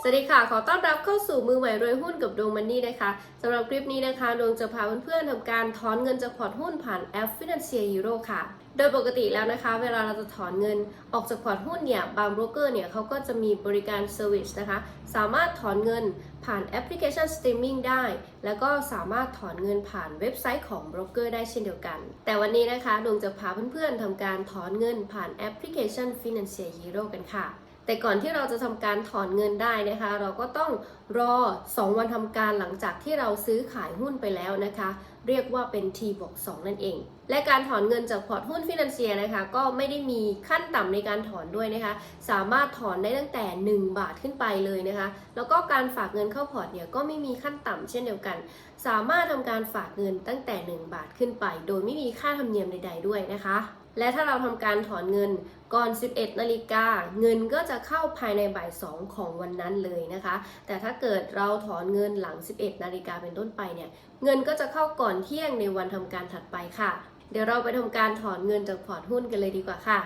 สวัสดีค่ะ ขอต้อนรับเข้าสู่มือใหม่รวยหุ้นกับดวงมันนี่นะคะสำหรับคลิปนี้นะคะดวงจะพาเพื่อนๆทำการถอนเงินจากพอร์ตหุ้นผ่านแอป Financial Hero ค่ะ โดยปกติแล้วนะคะ เวลาเราจะถอนเงินออกจากพอร์ตหุ้นเนี่ยบางโบรกเกอร์เนี่ยเขาก็จะมีบริการเซอร์วิสนะคะ สามารถถอนเงินผ่านแอปพลิเคชันสตรีมมิ่งได้ แล้วก็สามารถถอนเงินผ่านเว็บไซต์ของโบรกเกอร์ได้เช่นเดียวกัน แต่วันนี้นะคะดวงจะพาเพื่อนๆทำการถอนเงินผ่านแอปพลิเคชัน Financial Hero กันค่ะ แต่ก่อนที่เราจะทำการถอนเงินได้นะคะ เราก็ต้องรอ 2 วันทำการหลังจากที่เราซื้อขายหุ้นไปแล้วนะคะ เรียกว่าเป็น T บวก2นั่นเอง และการถอนเงินจากพอร์ตหุ้นฟินแลนเซียนะคะ ก็ไม่ได้มีขั้นต่ำในการถอนด้วยนะคะ สามารถถอนได้ตั้งแต่ 1 บาทขึ้นไปเลยนะคะ แล้วก็การฝากเงินเข้าพอร์ตเนี่ยก็ไม่มีขั้นต่ำเช่นเดียวกัน สามารถทำการฝากเงินตั้งแต่ 1 บาทขึ้นไป โดยไม่มีค่าธรรมเนียมใด ๆด้วยนะคะ และถ้าเราทำการถอนเงินก่อน 11 นาฬิกา เงินก็จะเข้าภายในบ่าย 2 ของวันนั้นเลยนะคะ แต่ถ้าเกิดเราถอนเงินหลัง 11 นาฬิกาเป็นต้นไปเนี่ย เงินก็จะเข้าก่อนเที่ยงในวันทำการถัดไปค่ะ เดี๋ยวเราไปทำการถอนเงินจากพอร์ตหุ้นกันเลยดีกว่าค่ะ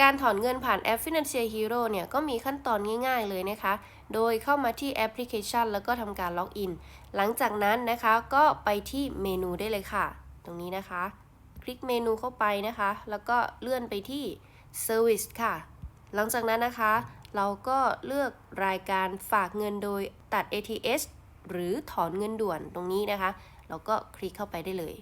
การถอนเงินผ่านแอป Financial Hero เนี่ยก็มีขั้นตอนง่ายๆเลยนะคะ โดยเข้ามาที่แอปพลิเคชัน แล้วก็ทำการล็อกอิน หลังจากนั้นนะคะก็ไปที่เมนูได้เลยค่ะ ตรงนี้นะคะ คลิกเมนูเข้าไปนะคะ แล้วก็เลื่อนไปที่ Service ค่ะ หลังจากนั้นนะคะ เราก็เลือกรายการฝากเงินโดยตัด ATS หรือถอนเงินด่วนตรงนี้นะคะ เราก็คลิกเข้าไปได้เลย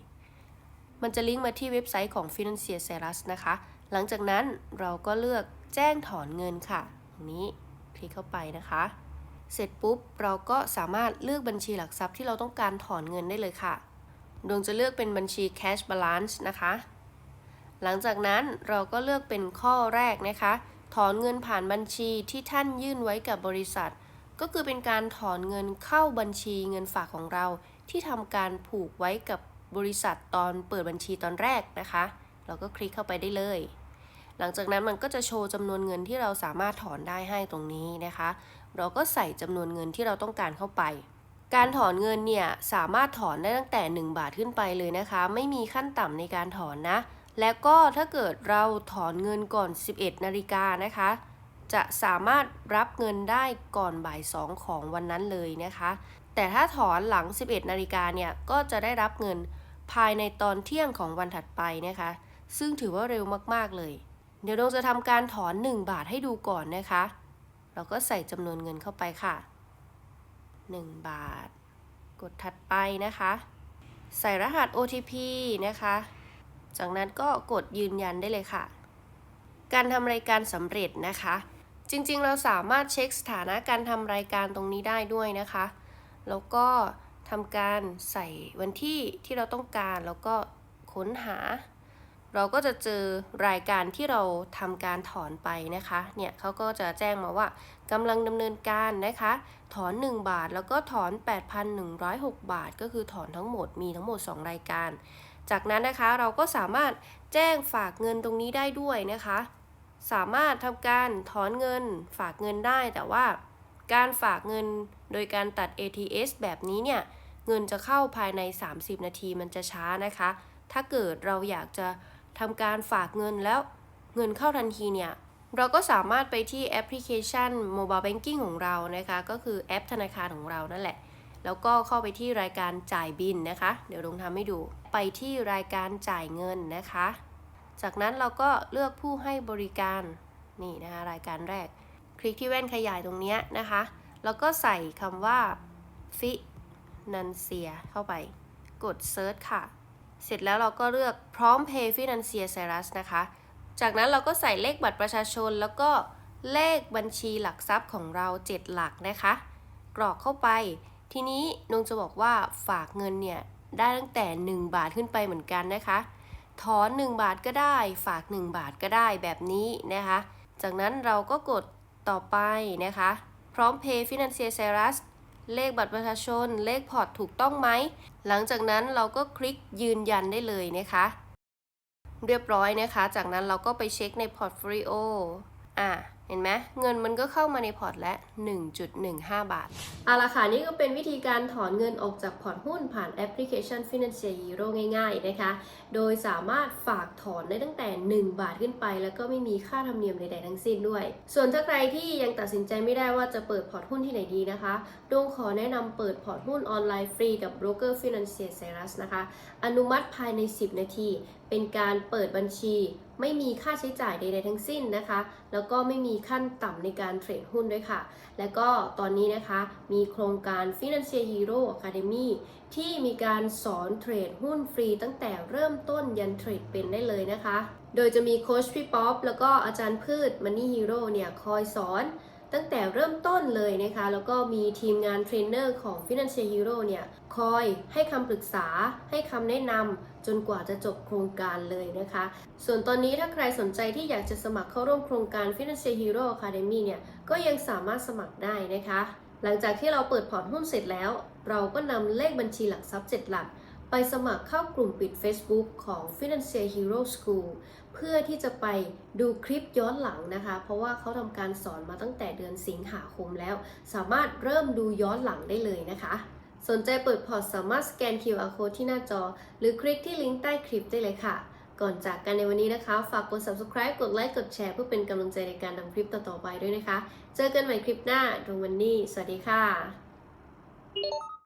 มันจะลิงก์มาที่เว็บไซต์ของ Financial s e r a s นะคะ หลังจากนั้นเราก็เลือกแจ้งถอนเงินค่ะ ตรงนี้คลิกเข้าไปนะคะ เสร็จปุ๊บเราก็สามารถเลือกบัญชีหลักทรัพย์ที่เราต้องการถอนเงินได้เลยค่ะ ดวงจะเลือกเป็นบัญชี cash balance นะคะ หลังจากนั้นเราก็เลือกเป็นข้อแรกนะคะ ถอนเงินผ่านบัญชีที่ท่านยื่นไว้กับบริษัท ก็คือเป็นการถอนเงินเข้าบัญชีเงินฝากของเรา ที่ทำการผูกไว้กับบริษัทตอนเปิดบัญชีตอนแรกนะคะ เราก็คลิกเข้าไปได้เลย หลังจากนั้นมันก็จะโชว์จำนวนเงินที่เราสามารถถอนได้ให้ตรงนี้นะคะ เราก็ใส่จำนวนเงินที่เราต้องการเข้าไป การถอนเงินเนี่ยสามารถถอนได้ตั้งแต่ 1 บาทขึ้นไปเลยนะคะ ไม่มีขั้นต่ำในการถอนนะ และก็ถ้าเกิดเราถอนเงินก่อน 11นาฬิกานะคะ จะสามารถรับเงินได้ก่อนบ่าย 2 ของวันนั้นเลยนะคะ แต่ถ้าถอนหลัง 11นาฬิกาเนี่ยก็จะได้รับเงินภายในตอนเที่ยงของวันถัดไปนะคะ ซึ่งถือว่าเร็วมากๆเลย เดี๋ยวเราจะทำการถอน 1 บาทให้ดูก่อนนะคะ เราก็ใส่จำนวนเงินเข้าไปค่ะ 1 บาท กดถัดไปนะคะ ใส่รหัส OTP นะคะ จากนั้นก็กดยืนยันได้เลยค่ะ การทำรายการสำเร็จนะคะ จริงๆ เราสามารถเช็คสถานะการทำรายการตรงนี้ได้ด้วยนะคะ แล้วก็ทำการใส่วันที่ที่เราต้องการแล้วก็ค้นหา เราก็จะเจอรายการที่เราทำการถอนไปนะคะ เนี่ยเขาก็จะแจ้งมาว่ากำลังดำเนินการนะคะ ถอน 1 บาทแล้วก็ถอน 8,106 บาท ก็คือถอนทั้งหมดมีทั้งหมด 2 รายการ จากนั้นนะคะเราก็สามารถแจ้งฝากเงินตรงนี้ได้ด้วยนะคะ สามารถทำการถอนเงินฝากเงินได้แต่ว่า การฝากเงินโดยการตัด ATS แบบนี้เนี่ยเงินจะเข้าภายใน 30 นาทีมันจะช้านะคะ ถ้าเกิดเราอยากจะ ทำการฝากเงินแล้วเงินเข้าทันทีเนี่ย เราก็สามารถไปที่แอปพลิเคชัน Mobile Banking ของเรานะคะ ก็คือแอปธนาคารของเรานั่นแหละ แล้วก็เข้าไปที่รายการจ่ายบินนะคะ เดี๋ยวลงทำให้ดู ไปที่รายการจ่ายเงินนะคะ จากนั้นเราก็เลือกผู้ให้บริการนี่นะคะรายการแรก คลิกที่แว่นขยายตรงนี้นะคะ แล้วก็ใส่คำว่าฟินันเซียเข้าไป กด Search ค่ะ เสร็จแล้วเราก็เลือกพร้อม Pay Financial c e r u s นะคะ จากนั้นเราก็ใส่เลขบัตรประชาชน แล้วก็เลขบัญชีหลักทรัพย์ของเรา 7 หลักนะคะ กรอกเข้าไป ทีนี้นงจะบอกว่าฝากเงินเนี่ยได้ตั้งแต่ 1 บาทขึ้นไปเหมือนกันนะคะ ถอน 1 บาทก็ได้ ฝาก 1 บาทก็ได้แบบนี้นะคะ จากนั้นเราก็กดต่อไปนะคะ พร้อม Pay Financial c e r u s เลขบัตรประชาชน เลขพอร์ตถูกต้องไหม หลังจากนั้นเราก็คลิกยืนยันได้เลยนะคะ เรียบร้อยนะคะ จากนั้นเราก็ไปเช็คในพอร์ตโฟลิโออะ เห็นไหมเงินมันก็เข้ามาในพอร์ตและ 1.15 บาทเอาละค่ะ นี่ก็เป็นวิธีการถอนเงินออกจากพอร์ตหุ้นผ่านแอปพลิเคชัน Financial Hero ง่ายๆนะคะ โดยสามารถฝากถอนได้ตั้งแต่ 1 บาทขึ้นไป แล้วก็ไม่มีค่าธรรมเนียมใดๆทั้งสิ้นด้วย ส่วนถ้าใครที่ยังตัดสินใจไม่ได้ว่าจะเปิดพอร์ตหุ้นที่ไหนดีนะคะดวงขอแนะนำเปิดพอร์ตหุ้นออนไลน์ฟรีกับโบรกเกอร์ Financial Cyrus นะคะ อนุมัติภายใน 10 นาที เป็นการเปิดบัญชี ไม่มีค่าใช้จ่ายใดๆทั้งสิ้นนะคะ แล้วก็ไม่มีขั้นต่ำในการเทรดหุ้นด้วยค่ะ และก็ตอนนี้นะคะมีโครงการ Financial Hero Academy ที่มีการสอนเทรดหุ้นฟรีตั้งแต่เริ่มต้นยันเทรดเป็นได้เลยนะคะ โดยจะมีโค้ชพี่ป๊อปแล้วก็อาจารย์พืช Money Hero เนี่ยคอยสอน ตั้งแต่เริ่มต้นเลยนะคะ แล้วก็มีทีมงานเทรนเนอร์ของ Financial Hero เนี่ย คอยให้คำปรึกษาให้คำแนะนำจนกว่าจะจบโครงการเลยนะคะ ส่วนตอนนี้ถ้าใครสนใจที่อยากจะสมัครเข้าร่วมโครงการ Financial Hero Academy เนี่ย ก็ยังสามารถสมัครได้นะคะ หลังจากที่เราเปิดพอร์ตหุ้นเสร็จแล้ว เราก็นำเลขบัญชีหลักทรัพย์ 7 หลักไปสมัครเข้ากลุ่มปิด Facebook ของ Financial Hero School เพื่อที่จะไปดูคลิปย้อนหลังนะคะ เพราะว่าเขาทำการสอนมาตั้งแต่เดือนสิงหาคมแล้ว สามารถเริ่มดูย้อนหลังได้เลยนะคะ สนใจเปิดพอร์ตสามารถสแกน QR code ที่หน้าจอ หรือคลิกที่ลิงก์ใต้คลิปได้เลยค่ะ ก่อนจากกันในวันนี้นะคะ ฝากกด subscribe กดไลค์กดแชร์เพื่อเป็นกำลังใจในการทำคลิปต่อๆไปด้วยนะคะ เจอกันใหม่คลิปหน้าตรงวันนี้ สวัสดีค่ะ